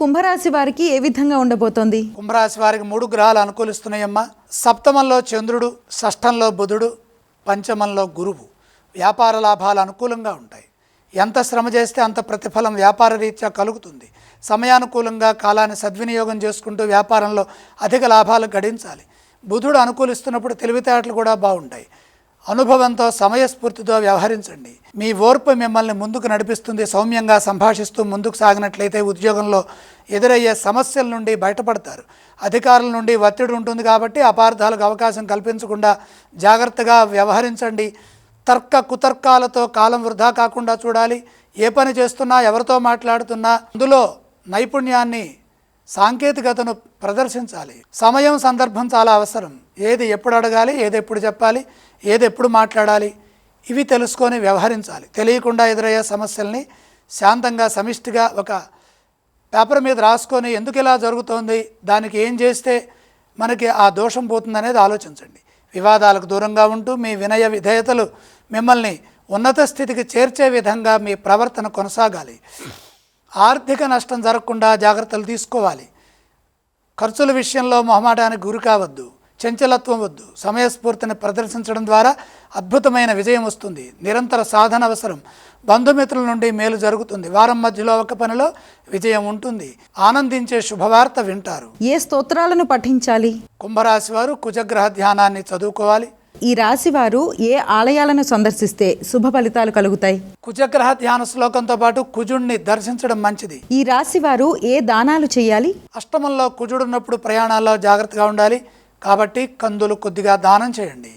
కుంభరాశి వారికి ఏ విధంగా ఉండబోతోంది? కుంభరాశి వారికి మూడు గ్రహాలు అనుకూలిస్తున్నాయమ్మా. సప్తమంలో చంద్రుడు షష్టంలో బుధుడు పంచమంలో గురువు. వ్యాపార లాభాలు అనుకూలంగా ఉంటాయి. ఎంత శ్రమ చేస్తే అంత ప్రతిఫలం వ్యాపార రీత్యా కలుగుతుంది. సమయానుకూలంగా కాలాన్ని సద్వినియోగం చేసుకుంటూ వ్యాపారంలో అధిక లాభాలు గడించాలి. బుధుడు అనుకూలిస్తున్నప్పుడు తెలివితేటలు కూడా బాగుంటాయి. అనుభవంతో సమయస్ఫూర్తితో వ్యవహరించండి. మీ ఓర్పు మిమ్మల్ని ముందుకు నడిపిస్తుంది సౌమ్యంగా సంభాషిస్తూ ముందుకు సాగినట్లయితే ఉద్యోగంలో ఎదురయ్యే సమస్యల నుండి బయటపడతారు. అధికారుల నుండి ఒత్తిడి ఉంటుంది కాబట్టి అపార్థాలకు అవకాశం కల్పించకుండా జాగ్రత్తగా వ్యవహరించండి. తర్క కుతర్కాలతో కాలం వృధా కాకుండా చూడాలి. ఏ పని చేస్తున్నా ఎవరితో మాట్లాడుతున్నా అందులో నైపుణ్యాన్ని సాంకేతికతను ప్రదర్శించాలి. సమయం సందర్భం చాలా అవసరం. ఏది ఎప్పుడు అడగాలి ఏది ఎప్పుడు చెప్పాలి ఏది ఎప్పుడు మాట్లాడాలి ఇవి తెలుసుకొని వ్యవహరించాలి. తెలియకుండా ఎదురయ్యే సమస్యల్ని శాంతంగా సమిష్టిగా ఒక పేపర్ మీద రాసుకొని ఎందుకు ఇలా జరుగుతోంది దానికి ఏం చేస్తే మనకి ఆ దోషం పోతుందనేది ఆలోచించండి. వివాదాలకు దూరంగా ఉంటూ మీ వినయ విధేయతలు మిమ్మల్ని ఉన్నత స్థితికి చేర్చే విధంగా మీ ప్రవర్తన కొనసాగాలి. ఆర్థిక నష్టం జరగకుండా జాగ్రత్తలు తీసుకోవాలి. ఖర్చుల విషయంలో మొహమాటానికి గురి కావద్దు. చంచలత్వం వద్దు. సమయస్ఫూర్తిని ప్రదర్శించడం ద్వారా అద్భుతమైన విజయం వస్తుంది. నిరంతర సాధన అవసరం. బంధుమిత్రుల నుండి మేలు జరుగుతుంది. వారం మధ్యలో ఒక పనిలో విజయం ఉంటుంది. ఆనందించే శుభవార్త వింటారు. ఏ స్తోత్రాలను పఠించాలి? కుంభరాశి వారు కుజగ్రహ ధ్యానాన్ని చదువుకోవాలి. ఈ రాశి వారు ఏ ఆలయాలను సందర్శిస్తే శుభ ఫలితాలు కలుగుతాయి? కుజగ్రహ ధ్యాన శ్లోకంతో పాటు కుజుణ్ణి దర్శించడం మంచిది. ఈ రాశి వారు ఏ దానాలు చేయాలి? అష్టమంలో కుజుడున్నప్పుడు ప్రయాణాల్లో జాగ్రత్తగా ఉండాలి. కాబట్టి కందులు కొద్దిగా దానం చేయండి.